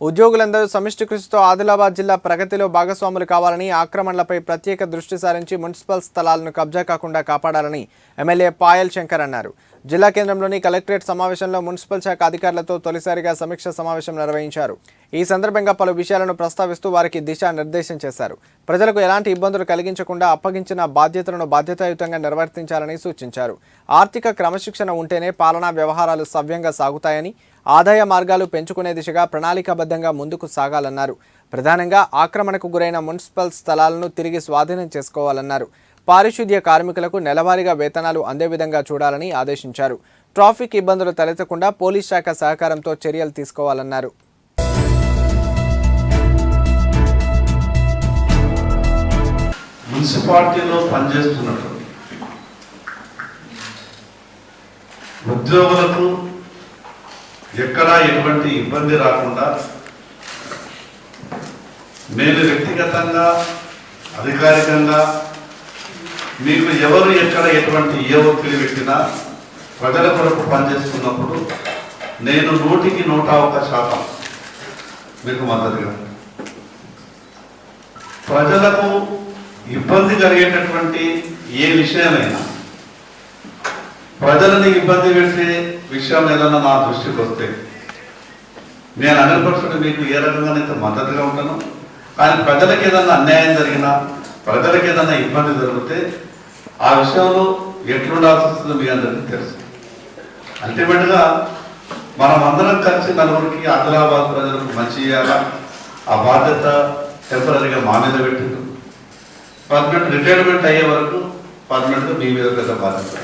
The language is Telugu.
ఉద్యోగులందరూ సమిష్టి కృషితో ఆదిలాబాద్ జిల్లా ప్రగతిలో భాగస్వాములు కావాలని ఆక్రమణలపై ప్రత్యేక దృష్టి సారించి మున్సిపల్ స్థలాలను కబ్జా కాకుండా కాపాడాలని ఎమ్మెల్యే పాయల్ శంకర్ అన్నారు. జిల్లా కేంద్రంలోని కలెక్టరేట్ సమావేశంలో మున్సిపల్ శాఖ అధికారులతో తొలిసారిగా సమీక్ష సమావేశం నిర్వహించారు. ఈ సందర్భంగా పలు విషయాలను ప్రస్తావిస్తూ వారికి దిశానిర్దేశం చేశారు. ప్రజలకు ఎలాంటి ఇబ్బందులు కలిగించకుండా అప్పగించిన బాధ్యతలను బాధ్యతాయుతంగా నిర్వర్తించాలని సూచించారు. ఆర్థిక క్రమశిక్షణ ఉంటేనే పాలనా వ్యవహారాలు సవ్యంగా సాగుతాయని ఆదాయ మార్గాలు పెంచుకునే దిశగా ప్రణాళికాబద్ధంగా ముందుకు సాగాలన్నారు. ప్రధానంగా ఆక్రమణకు గురైన మున్సిపల్ స్థలాలను తిరిగి స్వాధీనం చేసుకోవాలన్నారు. పారిశుద్ధ్య కార్మికులకు నెలవారీగా వేతనాలు అందే విధంగా చూడాలని ఆదేశించారు. ట్రాఫిక్ ఇబ్బందులు తలెత్తకుండా పోలీస్ శాఖ సహకారంతో చర్యలు తీసుకోవాలన్నారు. మున్సిపాలిటీలో పనిచేస్తున్నటువంటి ఉద్యోగులకు ఎక్కడా ఎటువంటి ఇబ్బంది రాకుండా నేను వ్యక్తిగతంగా అధికారికంగా మీకు ఎవరు ఎక్కడ ఎటువంటి ఏ ఒత్తిడి పెట్టినా ప్రజల కొరకు పనిచేస్తున్నప్పుడు నేను నూటికి నూట ఒక్క శాతం మీకు మద్దతుగా. ప్రజలకు ఇబ్బంది కలిగేటటువంటి ఏ విషయమైనా ప్రజలని ఇబ్బంది పెట్టే విషయం ఏదన్నా నా దృష్టికి వస్తే నేను హండ్రెడ్ పర్సెంట్ మీకు ఏ రకంగానైతే మద్దతుగా ఉంటాను కానీ ప్రజలకు ఏదన్నా అన్యాయం జరిగినా ప్రజలకు ఏదన్నా ఇబ్బంది జరిగితే ఆ విషయంలో ఎట్లుండాల్సి వస్తుందో మీ అందరికీ తెలుసు. అల్టిమేట్గా మనం అందరం కలిసి నలుగురికి ఆదిలాబాద్ ప్రజలకు మంచి చేయాలా? ఆ బాధ్యత టెంపరీగా మా మీద పెట్టింది పర్మనెంట్ రిటైర్మెంట్ అయ్యే వరకు పర్మనెంట్గా మీ మీద పెద్ద బాధ్యత